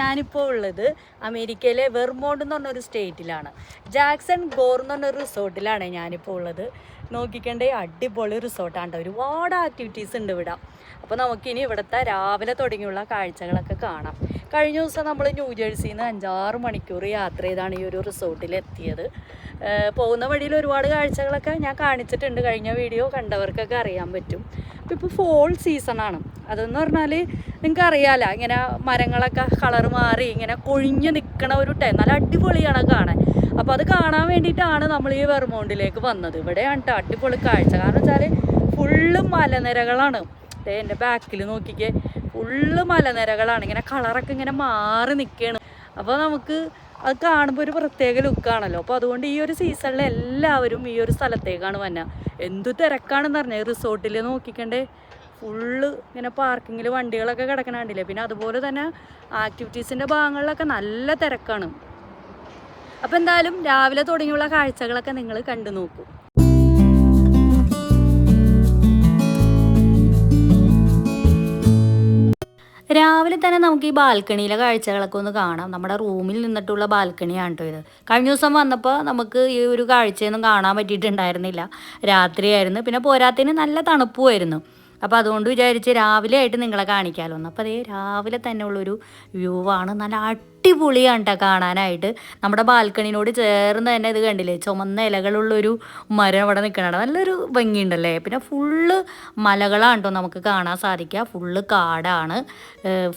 ഞാനിപ്പോൾ ഉള്ളത് അമേരിക്കയിലെ വെർമോണ്ട് എന്ന് പറഞ്ഞൊരു സ്റ്റേറ്റിലാണ്. ജാക്സൺ ഗോർ എന്ന് പറഞ്ഞൊരു റിസോർട്ടിലാണ് ഞാനിപ്പോൾ ഉള്ളത്. നോക്കിക്കണ്ടേ അടിപൊളി റിസോർട്ടാണ് ഒരുപാട് ആക്ടിവിറ്റീസ് ഉണ്ട് ഇവിടെ. അപ്പോൾ നമുക്കിനി ഇവിടുത്തെ രാവിലെ തുടങ്ങിയുള്ള കാഴ്ചകളൊക്കെ കാണാം. കഴിഞ്ഞ ദിവസം നമ്മൾ ന്യൂജേഴ്സിയിൽ നിന്ന് അഞ്ചാറ് മണിക്കൂർ യാത്ര ചെയ്താണ് ഈ ഒരു റിസോർട്ടിൽ എത്തിയത് പോകുന്ന വഴിയിൽ ഒരുപാട് കാഴ്ചകളൊക്കെ ഞാൻ കാണിച്ചിട്ടുണ്ട്. കഴിഞ്ഞ വീഡിയോ കണ്ടവർക്കൊക്കെ അറിയാൻ പറ്റും. അപ്പോൾ ഇപ്പോൾ ഫോൾ സീസണാണ് അതെന്ന് പറഞ്ഞാൽ നിങ്ങൾക്ക് അറിയാലോ ഇങ്ങനെ മരങ്ങളൊക്കെ കളർ മാറി ഇങ്ങനെ കൊഴിഞ്ഞ് നിൽക്കണ ഒരു ടൈം നല്ല അടിപൊളിയാണ് കാണാൻ. അപ്പോൾ അത് കാണാൻ വേണ്ടിയിട്ടാണ് നമ്മൾ ഈ വെർമോണ്ടിലേക്ക് വന്നത്. ഇവിടെയാണ് കേട്ടോ അടിപൊളി കാഴ്ച. കാരണം വെച്ചാൽ ഫുള്ള് മലനിരകളാണ്. എന്റെ ബാക്കിൽ നോക്കിക്കേ. ഫുള്ള് മലനിരകളാണ്. ഇങ്ങനെ കളറൊക്കെ ഇങ്ങനെ മാറി നിൽക്കുകയാണ് അപ്പോൾ നമുക്ക് അത് കാണുമ്പോൾ ഒരു പ്രത്യേക ലുക്കാണല്ലോ അപ്പോൾ അതുകൊണ്ട് ഈ ഒരു സീസണിൽ എല്ലാവരും ഈ ഒരു സ്ഥലത്തേക്കാണ് വന്ന. എന്തു തിരക്കാണെന്ന് പറഞ്ഞാൽ റിസോർട്ടിൽ നോക്കിക്കണ്ടേ? ഫുള്ള് ഇങ്ങനെ പാർക്കിങ്ങിൽ വണ്ടികളൊക്കെ കിടക്കണ കണ്ടില്ലേ പിന്നെ അതുപോലെ തന്നെ ആക്ടിവിറ്റീസിന്റെ ഭാഗങ്ങളിലൊക്കെ നല്ല തിരക്കാണ്. അപ്പോൾ എന്തായാലും രാവിലെ തുടങ്ങിയുള്ള കാഴ്ചകളൊക്കെ നിങ്ങൾ കണ്ടു നോക്കൂ. രാവിലെ തന്നെ നമുക്ക് ഈ ബാൽക്കണിയിലെ കാഴ്ചകളൊക്കെ ഒന്ന് കാണാം. നമ്മുടെ റൂമിൽ നിന്നിട്ടുള്ള ബാൽക്കണിയാണ് കേട്ടോ ഇത്. കഴിഞ്ഞ ദിവസം വന്നപ്പോൾ നമുക്ക് ഈ ഒരു കാഴ്ചയൊന്നും കാണാൻ പറ്റിയിട്ടുണ്ടായിരുന്നില്ല. രാത്രിയായിരുന്നു. പിന്നെ പോരാത്തിന് നല്ല തണുപ്പുമായിരുന്നു അപ്പോൾ അതുകൊണ്ട് വിചാരിച്ച് രാവിലെ ആയിട്ട് നിങ്ങളെ കാണിക്കാമല്ലോ അപ്പോൾ അതേ രാവിലെ തന്നെ ഉള്ളൊരു വ്യൂ ആണ് നല്ല അടിപൊളിയാണ് കേട്ടോ കാണാനായിട്ട്. നമ്മുടെ ബാൽക്കണിനോട് ചേർന്ന് തന്നെ ഇത് കണ്ടില്ലേ? ചുമന്ന ഇലകളുള്ളൊരു മരം അവിടെ നിൽക്കണതാണ് നല്ലൊരു ഭംഗിയുണ്ടല്ലേ? പിന്നെ ഫുള്ള് മലകളാണ് കേട്ടോ നമുക്ക് കാണാൻ സാധിക്കുക. ഫുള്ള് കാടാണ്.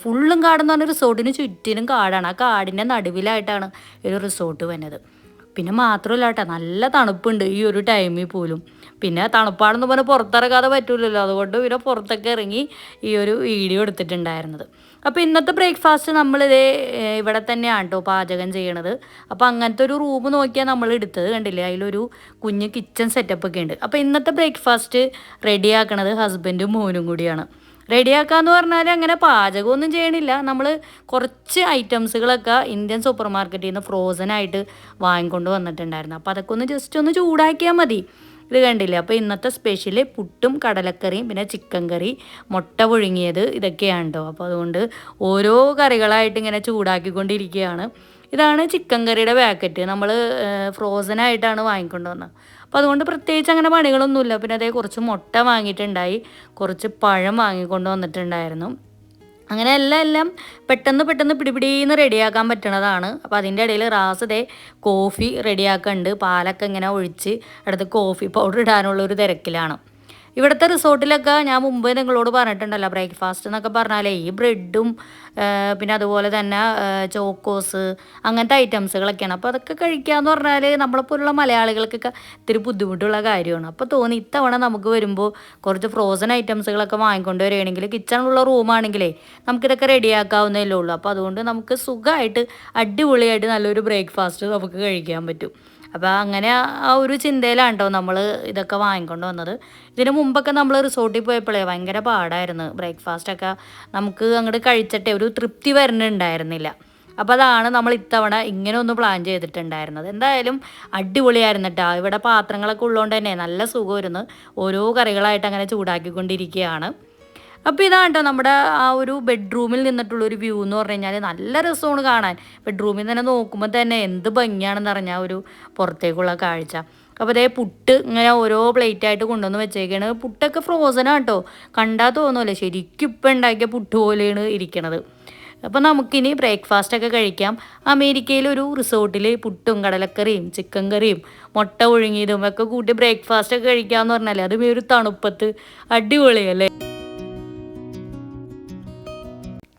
ഫുള്ളും കാടെന്ന് പറഞ്ഞാൽ റിസോർട്ടിന് ചുറ്റിനും കാടാണ്. ആ കാടിന്റെ നടുവിലായിട്ടാണ് ഒരു റിസോർട്ട് വന്നത്. പിന്നെ മാത്രമല്ല കേട്ടോ നല്ല തണുപ്പുണ്ട് ഈ ഒരു ടൈമിൽ പോലും. പിന്നെ തണുപ്പാണെന്ന് പറഞ്ഞാൽ പുറത്തിറങ്ങാതെ പറ്റൂലല്ലോ. അതുകൊണ്ട് പിന്നെ പുറത്തൊക്കെ ഇറങ്ങി ഈ ഒരു വീഡിയോ എടുത്തിട്ടുണ്ടായിരുന്നത്. അപ്പോൾ ഇന്നത്തെ ബ്രേക്ക്ഫാസ്റ്റ് നമ്മളിതേ ഇവിടെ തന്നെയാണ് കേട്ടോ പാചകം ചെയ്യണത്. അപ്പോൾ അങ്ങനത്തെ ഒരു റൂം നോക്കിയാൽ നമ്മൾ എടുത്തത് കണ്ടില്ലേ? അതിലൊരു കുഞ്ഞ് കിച്ചൺ സെറ്റപ്പ് ഒക്കെ ഉണ്ട്. അപ്പോൾ ഇന്നത്തെ ബ്രേക്ക്ഫാസ്റ്റ് റെഡിയാക്കണത് ഹസ്ബൻഡും മോനും കൂടിയാണ്. റെഡിയാക്കാന്ന് പറഞ്ഞാൽ അങ്ങനെ പാചകമൊന്നും ചെയ്യണില്ല. നമ്മൾ കുറച്ച് ഐറ്റംസുകളൊക്കെ ഇന്ത്യൻ സൂപ്പർ മാർക്കറ്റിൽ നിന്ന് ഫ്രോസൺ ആയിട്ട് വാങ്ങിക്കൊണ്ട് വന്നിട്ടുണ്ടായിരുന്നു. അപ്പോൾ അതൊക്കെ ഒന്ന് ജസ്റ്റ് ഒന്ന് ചൂടാക്കിയാൽ മതി. ഇത് കണ്ടില്ലേ? അപ്പോൾ ഇന്നത്തെ സ്പെഷ്യൽ പുട്ടും കടലക്കറിയും പിന്നെ ചിക്കൻ കറി മുട്ട പുഴുങ്ങിയത് ഇതൊക്കെയാണ് കേട്ടോ അപ്പോൾ അതുകൊണ്ട് ഓരോ കറികളായിട്ട് ഇങ്ങനെ ചൂടാക്കിക്കൊണ്ടിരിക്കുകയാണ്. ഇതാണ് ചിക്കൻ കറിയുടെ പാക്കറ്റ് നമ്മൾ ഫ്രോസൺ ആയിട്ടാണ് വാങ്ങിക്കൊണ്ട് വന്നത് അപ്പോൾ അതുകൊണ്ട് പ്രത്യേകിച്ച് അങ്ങനെ പണികളൊന്നുമില്ല. പിന്നെ അതേ കുറച്ച് മുട്ട വാങ്ങിയിട്ടുണ്ടായി. കുറച്ച് പഴം വാങ്ങിക്കൊണ്ട് വന്നിട്ടുണ്ടായിരുന്നു അങ്ങനെ എല്ലാം എല്ലാം പെട്ടെന്ന് പെട്ടെന്ന് പിടിപിടിന്ന് റെഡിയാക്കാൻ പറ്റണതാണ്. അപ്പോൾ അതിന്റെ ഇടയിൽ റാസ് ദേ കോഫി റെഡിയാക്കുന്നുണ്ട് പാലൊക്കെ ഇങ്ങനെ ഒഴിച്ച് അടുത്ത് കോഫി പൗഡർ ഇടാനുള്ള ഒരു തിരക്കിലാണ്. ഇവിടുത്തെ റിസോർട്ടിലൊക്കെ ഞാൻ മുമ്പ് നിങ്ങളോട് പറഞ്ഞിട്ടുണ്ടല്ലോ ബ്രേക്ക്ഫാസ്റ്റ് എന്നൊക്കെ പറഞ്ഞാലേ ഈ ബ്രെഡും പിന്നെ അതുപോലെ തന്നെ ചോക്കോസ് അങ്ങനത്തെ ഐറ്റംസുകളൊക്കെയാണ് അപ്പോൾ അതൊക്കെ കഴിക്കുക എന്ന് പറഞ്ഞാൽ നമ്മളെപ്പോലുള്ള മലയാളികൾക്കൊക്കെ ഇത്തിരി ബുദ്ധിമുട്ടുള്ള കാര്യമാണ്. അപ്പോൾ തോന്നി ഇത്തവണ നമുക്ക് വരുമ്പോൾ കുറച്ച് ഫ്രോസൺ ഐറ്റംസുകളൊക്കെ വാങ്ങിക്കൊണ്ട് വരികയാണെങ്കിൽ കിച്ചണിലുള്ള റൂമാണെങ്കിലേ നമുക്കിതൊക്കെ റെഡിയാക്കാവുന്നതേ ഉള്ളൂ. അപ്പോൾ അതുകൊണ്ട് നമുക്ക് സുഖമായിട്ട് അടിപൊളിയായിട്ട് നല്ലൊരു ബ്രേക്ക്ഫാസ്റ്റ് നമുക്ക് കഴിക്കാൻ പറ്റും. അപ്പോൾ അങ്ങനെ ആ ഒരു ചിന്തയിലാണ് കേട്ടോ നമ്മൾ ഇതൊക്കെ വാങ്ങിക്കൊണ്ട് വന്നത്. ഇതിന് മുമ്പൊക്കെ നമ്മൾ റിസോർട്ടിൽ പോയപ്പോഴേ ഭയങ്കര പാടായിരുന്നു. ബ്രേക്ക്ഫാസ്റ്റൊക്കെ നമുക്ക് അങ്ങോട്ട് കഴിച്ചിട്ടേ ഒരു തൃപ്തി വരുന്നുണ്ടായിരുന്നില്ല അപ്പോൾ അതാണ് നമ്മൾ ഇത്തവണ ഇങ്ങനെ ഒന്ന് പ്ലാൻ ചെയ്തിട്ടുണ്ടായിരുന്നത്. എന്തായാലും അടിപൊളിയായിരുന്നു കേട്ടോ ഇവിടെ പാത്രങ്ങളൊക്കെ ഉള്ളതുകൊണ്ട് തന്നെ നല്ല സുഖമായിരുന്നു. ഓരോ കറികളായിട്ട് അങ്ങനെ ചൂടാക്കിക്കൊണ്ടിരിക്കുകയാണ് അപ്പോൾ ഇതാണ് കേട്ടോ നമ്മുടെ ആ ഒരു ബെഡ്റൂമിൽ നിന്നിട്ടുള്ളൊരു വ്യൂ എന്ന് പറഞ്ഞു കഴിഞ്ഞാൽ നല്ല രസമാണ് കാണാൻ. ബെഡ്റൂമിൽ തന്നെ നോക്കുമ്പോൾ തന്നെ എന്ത് ഭംഗിയാണെന്ന് പറഞ്ഞാൽ ഒരു പുറത്തേക്കുള്ള കാഴ്ച. അപ്പോൾ അതേ പുട്ട് ഇങ്ങനെ ഓരോ പ്ലേറ്റ് ആയിട്ട് കൊണ്ടുവന്ന് വെച്ചേക്കാണ്. പുട്ടൊക്കെ ഫ്രോസനാണ് കേട്ടോ കണ്ടാൽ തോന്നുമല്ലേ ശരിക്കും ഇപ്പം ഉണ്ടാക്കിയ പുട്ട് പോലെയാണ് ഇരിക്കണത്. അപ്പോൾ നമുക്കിനി ബ്രേക്ക്ഫാസ്റ്റൊക്കെ കഴിക്കാം. അമേരിക്കയിൽ ഒരു റിസോർട്ടിൽ പുട്ടും കടലക്കറിയും ചിക്കൻ കറിയും മുട്ട ഒഴുങ്ങിയതും ഒക്കെ കൂട്ടി ബ്രേക്ക്ഫാസ്റ്റൊക്കെ കഴിക്കാമെന്ന് പറഞ്ഞാലേ അതും ഒരു തണുപ്പത്ത് അടിപൊളിയല്ലേ?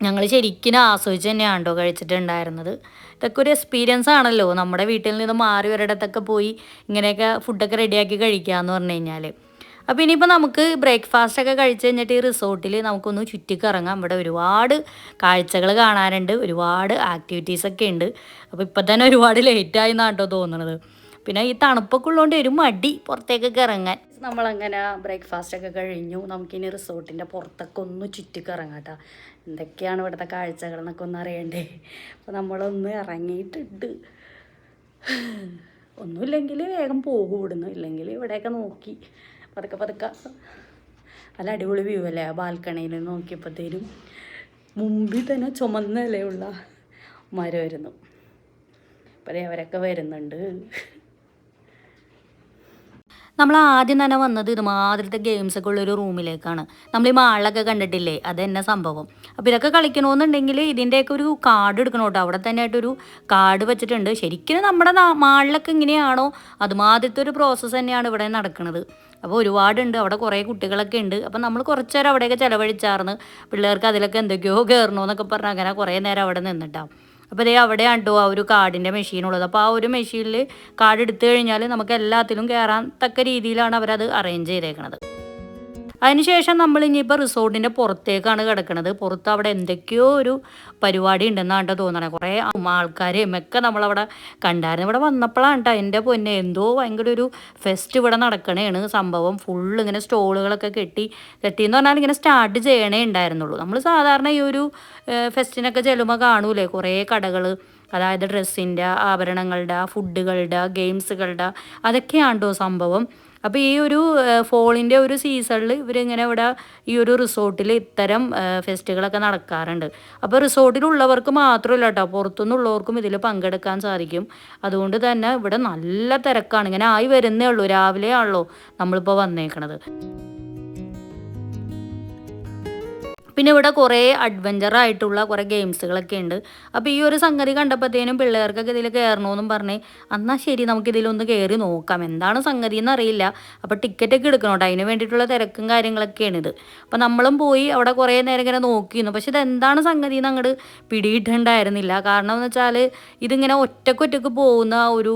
ഞങ്ങൾ ശരിക്കും ആസ്വദിച്ച് തന്നെയാണ് കേട്ടോ കഴിച്ചിട്ടുണ്ടായിരുന്നത്. ഇതൊക്കെ ഒരു എക്സ്പീരിയൻസ് ആണല്ലോ. നമ്മുടെ വീട്ടിൽ നിന്ന് മാറി ഒരിടത്തൊക്കെ പോയി ഇങ്ങനെയൊക്കെ ഫുഡൊക്കെ റെഡിയാക്കി കഴിക്കുക എന്ന് പറഞ്ഞു കഴിഞ്ഞാൽ അപ്പോൾ ഇനിയിപ്പോൾ നമുക്ക് ബ്രേക്ക്ഫാസ്റ്റ് ഒക്കെ കഴിച്ച് കഴിഞ്ഞിട്ട് ഈ റിസോർട്ടിൽ നമുക്കൊന്ന് ചുറ്റിക്കറങ്ങാം ഇവിടെ ഒരുപാട് കാഴ്ചകൾ കാണാനുണ്ട്. ഒരുപാട് ആക്ടിവിറ്റീസ് ഒക്കെ ഉണ്ട്. അപ്പോൾ ഇപ്പം തന്നെ ഒരുപാട് ലേറ്റായി എന്നാണ് കേട്ടോ തോന്നുന്നത് പിന്നെ ഈ തണുപ്പൊക്കെ ഉള്ളതുകൊണ്ട് ഒരു മടി പുറത്തേക്കൊക്കെ ഇറങ്ങാൻ നമ്മളങ്ങനെ ബ്രേക്ക്ഫാസ്റ്റ് ഒക്കെ കഴിഞ്ഞു. നമുക്കിനി റിസോർട്ടിന്റെ പുറത്തൊക്കെ ഒന്ന് ചുറ്റിക്കറങ്ങാം എന്തൊക്കെയാണ് ഇവിടുത്തെ കാഴ്ചകൾ എന്നൊക്കെ ഒന്ന് അറിയണ്ടേ? അപ്പോൾ നമ്മളൊന്ന് ഇറങ്ങിയിട്ടുണ്ട്. ഒന്നുമില്ലെങ്കിൽ വേഗം പോകും ഇവിടുന്ന്. ഇല്ലെങ്കിൽ ഇവിടെയൊക്കെ നോക്കി. പതുക്കെ പതുക്കെ. നല്ല അടിപൊളി വ്യൂ അല്ലേ? ബാൽക്കണിയിൽ നോക്കിയപ്പോഴത്തേനും മുമ്പിൽ തന്നെ ചുമന്ന ഇലയുള്ള മരമായിരുന്നു അപ്പോൾ അവരൊക്കെ വരുന്നുണ്ട്. നമ്മൾ ആദ്യം തന്നെ വന്നത് ഇതുമാതിരത്തെ ഗെയിംസ് ഒക്കെ ഉള്ളൊരു റൂമിലേക്കാണ് നമ്മൾ ഈ മാളിലൊക്കെ കണ്ടിട്ടില്ലേ? അത് തന്നെ സംഭവം. അപ്പോൾ ഇതൊക്കെ കളിക്കണമെന്നുണ്ടെങ്കിൽ ഇതിന്റെയൊക്കെ ഒരു കാർഡ് എടുക്കണം കേട്ടോ അവിടെ തന്നെ ആയിട്ടൊരു കാർഡ് വെച്ചിട്ടുണ്ട്. ശരിക്കും നമ്മുടെ മാളിലൊക്കെ ഇങ്ങനെയാണോ? അതുമാതിരത്തെ ഒരു പ്രോസസ്സ് തന്നെയാണ് ഇവിടെ നടക്കുന്നത് അപ്പോൾ ഒരുപാടുണ്ട്. അവിടെ കുറേ കുട്ടികളൊക്കെ ഉണ്ട്. അപ്പോൾ നമ്മൾ കുറച്ച് നേരം അവിടെയൊക്കെ ചിലവഴിച്ചാർന്ന് പിള്ളേർക്ക് അതിലൊക്കെ എന്തൊക്കെയോ കയറണമെന്നൊക്കെ പറഞ്ഞ് അങ്ങനെ കുറേ നേരം അവിടെ നിന്നിട്ടാവും അപ്പോൾ ഇതേ അവിടെ ഉണ്ടോ ആ ഒരു കാർഡിന്റെ മെഷീനുള്ളത്. അപ്പോൾ ആ ഒരു മെഷീനിൽ കാർഡ് എടുത്തു കഴിഞ്ഞാൽ നമുക്ക് എല്ലാത്തിലും കയറാൻ തക്ക രീതിയിലാണ് അവരത് അറേഞ്ച് ചെയ്തേക്കണത്. അതിനുശേഷം നമ്മൾ ഇനിയിപ്പോൾ റിസോർട്ടിന്റെ പുറത്തേക്കാണ് കിടക്കുന്നത് പുറത്ത് അവിടെ എന്തൊക്കെയോ ഒരു പരിപാടി ഉണ്ടെന്നാണ് തോന്നണേ. കുറേ ആൾക്കാരെയും ഒക്കെ നമ്മളവിടെ കണ്ടായിരുന്നു. ഇവിടെ വന്നപ്പോഴാണ് കേട്ടോ എന്റെ പൊന്നെ എന്തോ ഭയങ്കര ഒരു ഫെസ്റ്റ് ഇവിടെ നടക്കണേണ്. സംഭവം ഫുള്ള് ഇങ്ങനെ സ്റ്റോളുകളൊക്കെ കെട്ടി കെട്ടി എന്ന് പറഞ്ഞാൽ ഇങ്ങനെ സ്റ്റാർട്ട് ചെയ്യണേ ഉണ്ടായിരുന്നുള്ളൂ. നമ്മൾ സാധാരണ ഈ ഒരു ഫെസ്റ്റിനൊക്കെ ചെല്ലുമ്പോൾ കാണൂലേ? കുറേ കടകൾ അതായത് ഡ്രസ്സിന്റെ ആഭരണങ്ങളുടെ ഫുഡുകളുടെ ഗെയിംസുകളുടെ അതൊക്കെയാണ്ടോ സംഭവം? അപ്പോൾ ഈ ഒരു ഫോളിന്റെ ഒരു സീസണിൽ ഇവരിങ്ങനെ ഇവിടെ ഈ ഒരു റിസോർട്ടിൽ ഇത്തരം ഫെസ്റ്റുകളൊക്കെ നടക്കാറുണ്ട്. അപ്പോൾ റിസോർട്ടിലുള്ളവർക്ക് മാത്രമല്ല കേട്ടോ പുറത്തുനിന്നുള്ളവർക്കും ഇതിൽ പങ്കെടുക്കാൻ സാധിക്കും. അതുകൊണ്ട് തന്നെ ഇവിടെ നല്ല തിരക്കാണ്. ഇങ്ങനെ ആയി വരുന്നേ ഉള്ളൂ. രാവിലെ ആണല്ലോ നമ്മളിപ്പോൾ വന്നേക്കണത്. പിന്നെ ഇവിടെ കുറേ അഡ്വഞ്ചർ ആയിട്ടുള്ള കുറേ ഗെയിംസുകളൊക്കെ ഉണ്ട്. അപ്പോൾ ഈ ഒരു സംഗതി കണ്ടപ്പോഴത്തേനും പിള്ളേർക്കൊക്കെ ഇതിൽ കയറണമെന്നും പറഞ്ഞ് എന്നാൽ ശരി നമുക്ക് ഇതിലൊന്ന് കയറി നോക്കാം. എന്താണ് സംഗതി എന്നറിയില്ല അപ്പോൾ ടിക്കറ്റൊക്കെ എടുക്കണം കേട്ടോ അതിന് വേണ്ടിയിട്ടുള്ള തിരക്കും കാര്യങ്ങളൊക്കെയാണ് ഇത് അപ്പോൾ നമ്മളും പോയി അവിടെ കുറേ നേരം ഇങ്ങനെ നോക്കിയിരുന്നു. പക്ഷെ ഇതെന്താണ് സംഗതി എന്ന് അങ്ങോട്ട് പിടിയിട്ടുണ്ടായിരുന്നില്ല കാരണം എന്ന് വെച്ചാൽ ഇതിങ്ങനെ ഒറ്റക്കൊറ്റക്ക് പോകുന്ന ഒരു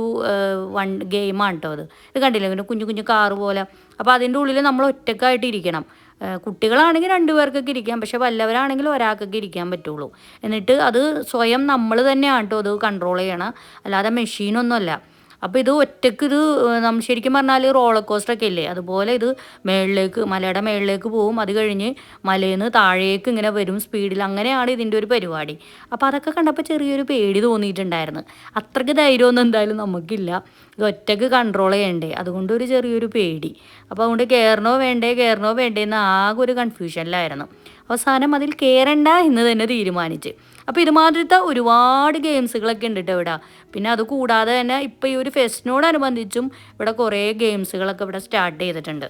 വൺ ഗെയിമാണ് കേട്ടോ അത്. ഇത് കണ്ടില്ല? ഇങ്ങനെ കുഞ്ഞു കുഞ്ഞു കാറ് പോലെ. അപ്പോൾ അതിന്റെ ഉള്ളിൽ നമ്മൾ ഒറ്റക്കായിട്ട് ഇരിക്കണം കുട്ടികളാണെങ്കിൽ രണ്ടുപേർക്കൊക്കെ ഇരിക്കാം പക്ഷെ വല്ലവരാണെങ്കിൽ ഒരാൾക്കൊക്കെ ഇരിക്കാൻ പറ്റുള്ളൂ. എന്നിട്ട് അത് സ്വയം നമ്മൾ തന്നെയാണ് കേട്ടോ അത് കൺട്രോൾ ചെയ്യണം. അല്ലാതെ മെഷീനൊന്നുമല്ല അപ്പോൾ ഇത് ഒറ്റയ്ക്ക് ഇത് നമ്മൾ നമ്മ ശരിക്കും പറഞ്ഞാൽ റോളർ കോസ്റ്ററൊക്കെ ഇല്ലേ അതുപോലെ ഇത് മേളിലേക്ക് മലയുടെ മേളിലേക്ക് പോവും. അത് കഴിഞ്ഞ് മലയിൽ നിന്ന് താഴേക്ക് ഇങ്ങനെ വരും സ്പീഡിൽ. അങ്ങനെയാണ് ഇതിന്റെ ഒരു പരിപാടി. അപ്പോൾ അതൊക്കെ കണ്ടപ്പോൾ ചെറിയൊരു പേടി തോന്നിയിട്ടുണ്ടായിരുന്നു. അത്രയ്ക്ക് ധൈര്യമൊന്നും എന്തായാലും നമുക്കില്ല. ഇത് ഒറ്റയ്ക്ക് കൺട്രോൾ ചെയ്യണ്ടേ? അതുകൊണ്ട് ഒരു ചെറിയൊരു പേടി. അപ്പോൾ അതുകൊണ്ട് കയറണോ വേണ്ടേ? കയറണോ വേണ്ടേ? എന്ന് ആകെ ഒരു കൺഫ്യൂഷനിലായിരുന്നു അവസാനം അതിൽ കയറണ്ട എന്ന് തന്നെ തീരുമാനിച്ച്. അപ്പോൾ ഇതുമാതിരത്തെ ഒരുപാട് ഗെയിംസുകളൊക്കെ ഉണ്ട് കേട്ടോ ഇവിടെ. പിന്നെ അത് കൂടാതെ തന്നെ ഇപ്പോൾ ഈ ഒരു ഫെസ്റ്റിനോടനുബന്ധിച്ചും ഇവിടെ കുറേ ഗെയിംസുകളൊക്കെ ഇവിടെ സ്റ്റാർട്ട് ചെയ്തിട്ടുണ്ട്.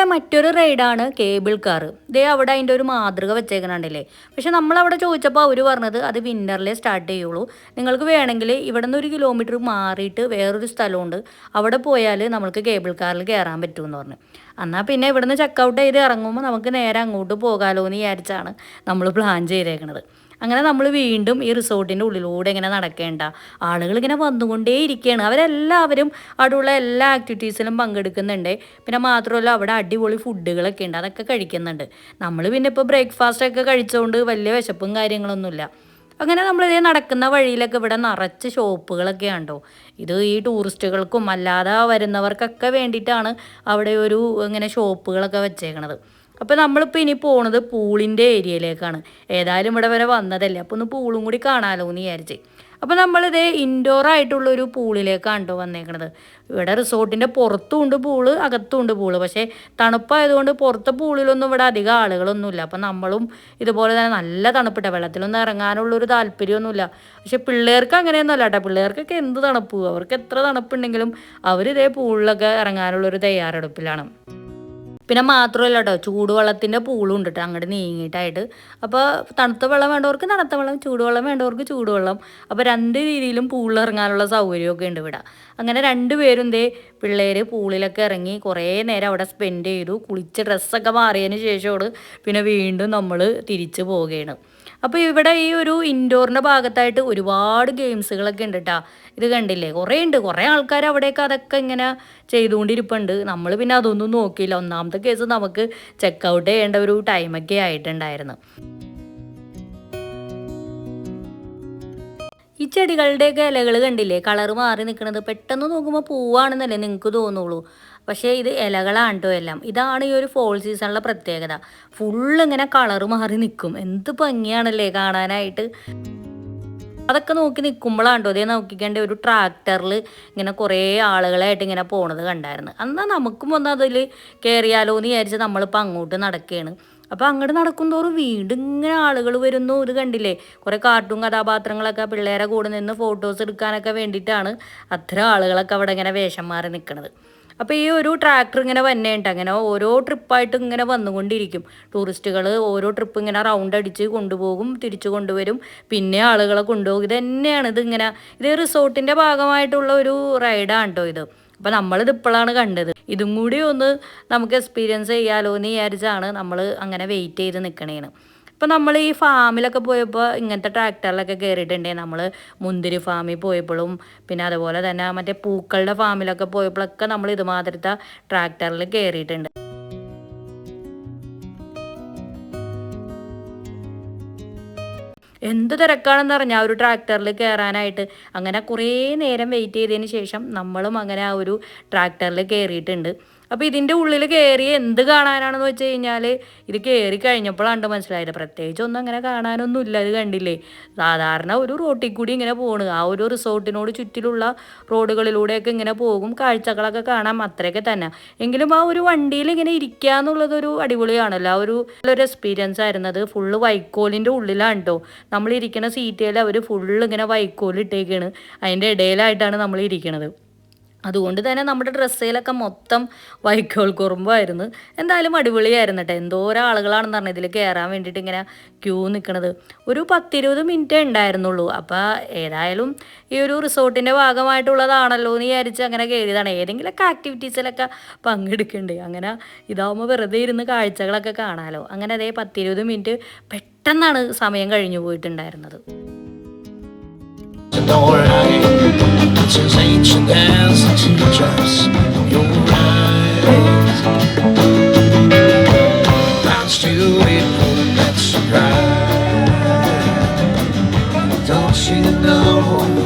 റിസോർട്ടിലെ മറ്റൊരു റൈഡാണ് കേബിൾ കാർ ദേ അവിടെ അതിന്റെ ഒരു മാതൃക വെച്ചേക്കണുണ്ടല്ലേ? പക്ഷെ നമ്മളവിടെ ചോദിച്ചപ്പോൾ അവർ പറഞ്ഞത് അത് വിന്ററിലേ സ്റ്റാർട്ട് ചെയ്യുള്ളൂ. നിങ്ങൾക്ക് വേണമെങ്കിൽ ഇവിടെ നിന്ന് ഒരു കിലോമീറ്റർ മാറിയിട്ട് വേറൊരു സ്ഥലമുണ്ട്. അവിടെ പോയാൽ നമുക്ക് കേബിൾ കാറിൽ കയറാൻ പറ്റുമെന്ന് പറഞ്ഞു. എന്നാൽ പിന്നെ ഇവിടുന്ന് ചെക്കൗട്ട് ചെയ്ത് ഇറങ്ങുമ്പോൾ നമുക്ക് നേരെ അങ്ങോട്ട് പോകാമല്ലോ എന്ന് വിചാരിച്ചാണ് നമ്മൾ പ്ലാൻ ചെയ്തേക്കണത്. അങ്ങനെ നമ്മൾ വീണ്ടും ഈ റിസോർട്ടിന്റെ ഉള്ളിലൂടെ ഇങ്ങനെ നടക്കേണ്ട. ആളുകൾ ഇങ്ങനെ വന്നുകൊണ്ടേ ഇരിക്കുകയാണ്. അവരെല്ലാവരും അവിടെയുള്ള എല്ലാ ആക്ടിവിറ്റീസിലും പങ്കെടുക്കുന്നുണ്ട്. പിന്നെ മാത്രമല്ല അവിടെ അടിപൊളി ഫുഡുകളൊക്കെ ഉണ്ട്. അതൊക്കെ കഴിക്കുന്നുണ്ട്. നമ്മൾ പിന്നെ ഇപ്പോൾ ബ്രേക്ക്ഫാസ്റ്റൊക്കെ കഴിച്ചുകൊണ്ട് വലിയ വിശപ്പും കാര്യങ്ങളൊന്നുമില്ല. അങ്ങനെ നമ്മളിതേ നടക്കുന്ന വഴിയിലൊക്കെ ഇവിടെ നിറച്ച് ഷോപ്പുകളൊക്കെ ഉണ്ടോ ഇത് ഈ ടൂറിസ്റ്റുകൾക്കും അല്ലാതെ വരുന്നവർക്കൊക്കെ വേണ്ടിയിട്ടാണ് അവിടെ ഒരു ഇങ്ങനെ ഷോപ്പുകളൊക്കെ വെച്ചേക്കണത്. അപ്പോൾ നമ്മളിപ്പോൾ ഇനി പോണത് പൂളിന്റെ ഏരിയയിലേക്കാണ്. ഏതായാലും ഇവിടെ വരെ വന്നതല്ലേ. അപ്പോൾ ഒന്ന് പൂളും കൂടി കാണാമല്ലോ എന്ന് വിചാരിച്ച്. അപ്പോൾ നമ്മളിത് ഒരു പൂളിലേക്കാണ് കേട്ടോ വന്നേക്കണത്. ഇവിടെ റിസോർട്ടിന്റെ പുറത്തും ഉണ്ട് പൂൾ അകത്തും ഉണ്ട് പൂൾ. പക്ഷേ തണുപ്പായതുകൊണ്ട് പുറത്തെ പൂളിലൊന്നും ഇവിടെ അധികം ആളുകളൊന്നുമില്ല. അപ്പം നമ്മളും ഇതുപോലെ തന്നെ നല്ല തണുപ്പിട്ട വെള്ളത്തിലൊന്നും ഇറങ്ങാനുള്ളൊരു താല്പര്യമൊന്നുമില്ല. പക്ഷെ പിള്ളേർക്ക് അങ്ങനെയൊന്നുമല്ല കേട്ടോ പിള്ളേർക്കൊക്കെ എന്ത് തണുപ്പ്? അവർക്ക് എത്ര തണുപ്പുണ്ടെങ്കിലും അവരിതേ പൂളിലൊക്കെ ഇറങ്ങാനുള്ളൊരു തയ്യാറെടുപ്പിലാണ്. പിന്നെ മാത്രമല്ല കേട്ടോ ചൂടുവെള്ളത്തിന്റെ പൂളും ഉണ്ട് അങ്ങോട്ട് നീങ്ങിയിട്ടായിട്ട്. അപ്പോൾ തണുത്ത വെള്ളം വേണ്ടവർക്ക് തണുത്ത വെള്ളം ചൂടുവെള്ളം വേണ്ടവർക്ക് ചൂടുവെള്ളം. അപ്പോൾ രണ്ട് രീതിയിലും പൂളിൽ ഇറങ്ങാനുള്ള സൗകര്യമൊക്കെ ഉണ്ട് ഇവിടെ. അങ്ങനെ രണ്ട് പേരും ദേ പിള്ളേർ പൂളിലൊക്കെ ഇറങ്ങി കുറേ നേരം അവിടെ സ്പെൻഡ് ചെയ്തു. കുളിച്ച് ഡ്രസ്സൊക്കെ മാറിയതിന് ശേഷമാണ് പിന്നെ വീണ്ടും നമ്മൾ തിരിച്ചു പോവുകയാണ് അപ്പോൾ ഇവിടെ ഈ ഒരു ഇൻഡോറിന്റെ ഭാഗത്തായിട്ട് ഒരുപാട് ഗെയിംസുകളൊക്കെ ഉണ്ട് കേട്ടോ ഇത് കണ്ടില്ലേ? കുറേ ഉണ്ട്. കുറേ ആൾക്കാർ അവിടെയൊക്കെ അതൊക്കെ ഇങ്ങനെ ചെയ്തുകൊണ്ടിരിപ്പുണ്ട്. നമ്മൾ പിന്നെ അതൊന്നും നോക്കിയില്ല. ഒന്നാമത്തെ കേസ് നമുക്ക് ചെക്ക് ഔട്ട് ചെയ്യേണ്ട ഒരു ടൈമൊക്കെ ആയിട്ടുണ്ടായിരുന്നു. ഈ ചെടികളുടെയൊക്കെ ഇലകൾ കണ്ടില്ലേ? കളർ മാറി നിൽക്കുന്നത് പെട്ടെന്ന് നോക്കുമ്പോൾ പൂവാണെന്നല്ലേ നിങ്ങൾക്ക് തോന്നുള്ളൂ. പക്ഷേ ഇത് ഇലകളാണ് കേട്ടോ എല്ലാം. ഇതാണ് ഈ ഒരു ഫോൾ സീസണിലെ പ്രത്യേകത. ഫുള്ള് ഇങ്ങനെ കളർ മാറി നിൽക്കും എന്ത് ഭംഗിയാണല്ലേ കാണാനായിട്ട്. അതൊക്കെ നോക്കി നിൽക്കുമ്പോഴാണ്ടോ അതേ നോക്കിക്കേണ്ട ഒരു ട്രാക്ടറിൽ ഇങ്ങനെ കുറേ ആളുകളായിട്ട് ഇങ്ങനെ പോണത് കണ്ടായിരുന്നു. എന്നാൽ നമുക്കും ഒന്ന് അതിൽ കയറിയാലോ എന്ന് വിചാരിച്ച് നമ്മളിപ്പോൾ അങ്ങോട്ട് നടക്കുകയാണ് അപ്പോൾ അങ്ങോട്ട് നടക്കും തോറും വീണ്ടും ഇങ്ങനെ ആളുകൾ വരുന്നു. ഇത് കണ്ടില്ലേ? കുറേ കാർട്ടൂൺ കഥാപാത്രങ്ങളൊക്കെ പിള്ളേരെ കൂടെ നിന്ന് ഫോട്ടോസ് എടുക്കാനൊക്കെ വേണ്ടിയിട്ടാണ് അത്ര ആളുകളൊക്കെ അവിടെ ഇങ്ങനെ വേഷം മാറി നിൽക്കുന്നത് അപ്പോൾ ഈ ഒരു ട്രാക്ടർ ഇങ്ങനെ വന്നേണ്ട. അങ്ങനെ ഓരോ ട്രിപ്പായിട്ട് ഇങ്ങനെ വന്നുകൊണ്ടിരിക്കും. ടൂറിസ്റ്റുകൾ ഓരോ ട്രിപ്പ് ഇങ്ങനെ റൗണ്ട് അടിച്ച് കൊണ്ടുപോകും തിരിച്ചു കൊണ്ടുവരും. പിന്നെ ആളുകളെ കൊണ്ടുപോകും. ഇത് തന്നെയാണ് ഇതിങ്ങനെ ഇത് റിസോർട്ടിന്റെ ഭാഗമായിട്ടുള്ള ഒരു റൈഡാണ് കേട്ടോ ഇത്. അപ്പോൾ നമ്മളിത് ഇപ്പോഴാണ് കണ്ടത്. ഇതും കൂടി ഒന്ന് നമുക്ക് എക്സ്പീരിയൻസ് ചെയ്യാലോ എന്ന് വിചാരിച്ചാണ് നമ്മൾ അങ്ങനെ വെയിറ്റ് ചെയ്ത് നിൽക്കണേന്ന് ഇപ്പം നമ്മൾ ഈ ഫാമിലൊക്കെ പോയപ്പോൾ ഇങ്ങനത്തെ ട്രാക്ടറിലൊക്കെ കയറിയിട്ടുണ്ടേ നമ്മൾ മുന്തിരി ഫാമിൽ പോയപ്പോഴും പിന്നെ അതുപോലെ തന്നെ മറ്റേ പൂക്കളുടെ ഫാമിലൊക്കെ പോയപ്പോഴൊക്കെ നമ്മൾ ഇതുമാതിരത്തെ ട്രാക്ടറിൽ കയറിയിട്ടുണ്ട് എന്ത് തിരക്കാണെന്ന് പറഞ്ഞാൽ ഒരു ട്രാക്ടറിൽ കയറാനായിട്ട് അങ്ങനെ കുറേ നേരം വെയിറ്റ് ചെയ്തതിന് ശേഷം നമ്മളും അങ്ങനെ ആ ഒരു ട്രാക്ടറിൽ കയറിയിട്ടുണ്ട് അപ്പോൾ ഇതിന്റെ ഉള്ളിൽ കയറി എന്ത് കാണാനാണെന്ന് വെച്ച് കഴിഞ്ഞാൽ ഇത് കയറി കഴിഞ്ഞപ്പോഴാണ് മനസ്സിലായത്. പ്രത്യേകിച്ച് ഒന്നും അങ്ങനെ കാണാനൊന്നും ഇല്ല ഇത് കണ്ടില്ലേ? സാധാരണ ഒരു റോട്ടിൽ കൂടി ഇങ്ങനെ പോണ്. ആ ഒരു റിസോർട്ടിനോട് ചുറ്റിലുള്ള റോഡുകളിലൂടെയൊക്കെ ഇങ്ങനെ പോകും കാഴ്ചകളൊക്കെ കാണാം അത്രയൊക്കെ തന്നെ. എങ്കിലും ആ ഒരു വണ്ടിയിൽ ഇങ്ങനെ ഇരിക്കുക എന്നുള്ളതൊരു അടിപൊളിയാണല്ലോ. ആ ഒരു നല്ലൊരു എക്സ്പീരിയൻസ് ആയിരുന്നത് ഫുള്ള് വൈക്കോലിന്റെ ഉള്ളിലാണ് കേട്ടോ. നമ്മളിരിക്കുന്ന സീറ്റിൽ അവർ ഫുള്ള് ഇങ്ങനെ വൈക്കോൽ ഇട്ടേക്കാണ് അതിന്റെ ഇടയിലായിട്ടാണ് നമ്മൾ ഇരിക്കണത് അതുകൊണ്ട് തന്നെ നമ്മുടെ ഡ്രസ്സിലൊക്കെ മൊത്തം വൈക്കോൽ കുറുമ്പായിരുന്നു. എന്തായാലും അടിപൊളിയായിരുന്നു കേട്ടോ എന്തോരം ആളുകളാണെന്ന് പറഞ്ഞാൽ ഇതിൽ കയറാൻ വേണ്ടിയിട്ട് ഇങ്ങനെ ക്യൂ നിൽക്കുന്നത് ഒരു പത്തിരുപത് മിനിറ്റേ ഉണ്ടായിരുന്നുള്ളൂ. അപ്പോൾ ഏതായാലും ഈ ഒരു റിസോർട്ടിന്റെ ഭാഗമായിട്ടുള്ളതാണല്ലോ എന്ന് വിചാരിച്ച് അങ്ങനെ കയറിയതാണ് ഏതെങ്കിലുമൊക്കെ ആക്ടിവിറ്റീസിലൊക്കെ പങ്കെടുക്കണ്ടേ അങ്ങനെ ഇതാവുമ്പോൾ വെറുതെ ഇരുന്ന് കാഴ്ചകളൊക്കെ കാണാമല്ലോ അങ്ങനെ അതേ പത്തിരുപത് മിനിറ്റ് പെട്ടെന്നാണ് സമയം കഴിഞ്ഞു പോയിട്ടുണ്ടായിരുന്നത്. It's as ancient as the teardrops in your eyes. I'm still waiting for next surprise. Don't you know?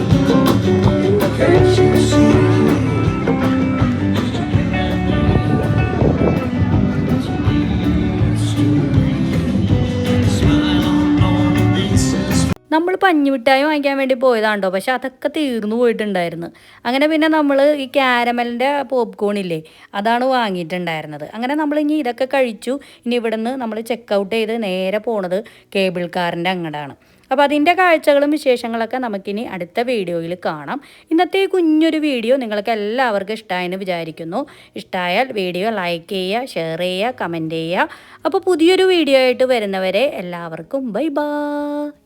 നമ്മൾ പഞ്ഞുമിഠായി വാങ്ങിക്കാൻ വേണ്ടി പോയതാണ്ടോ പക്ഷെ അതൊക്കെ തീർന്നു പോയിട്ടുണ്ടായിരുന്നു. അങ്ങനെ പിന്നെ നമ്മൾ ഈ ക്യാരമലിന്റെ പോപ്കോൺ ഇല്ലേ അതാണ് വാങ്ങിയിട്ടുണ്ടായിരുന്നത്. അങ്ങനെ നമ്മൾ ഇനി ഇതൊക്കെ കഴിച്ചു. ഇനി ഇവിടെ നിന്ന് നമ്മൾ ചെക്ക് ഔട്ട് ചെയ്ത് നേരെ പോണത് കേബിൾ കാറിന്റെ അങ്ങടാണ്. അപ്പോൾ അതിന്റെ കാഴ്ചകളും വിശേഷങ്ങളൊക്കെ നമുക്കിനി അടുത്ത വീഡിയോയിൽ കാണാം. ഇന്നത്തെ കുഞ്ഞൊരു വീഡിയോ നിങ്ങൾക്ക് എല്ലാവർക്കും ഇഷ്ടമായെന്ന് വിചാരിക്കുന്നു. ഇഷ്ടമായാൽ വീഡിയോ ലൈക്ക് ചെയ്യുക ഷെയർ ചെയ്യുക കമന്റ് ചെയ്യുക. അപ്പോൾ പുതിയൊരു വീഡിയോ ആയിട്ട് വരുന്നവരെ എല്ലാവർക്കും ബൈ ബൈ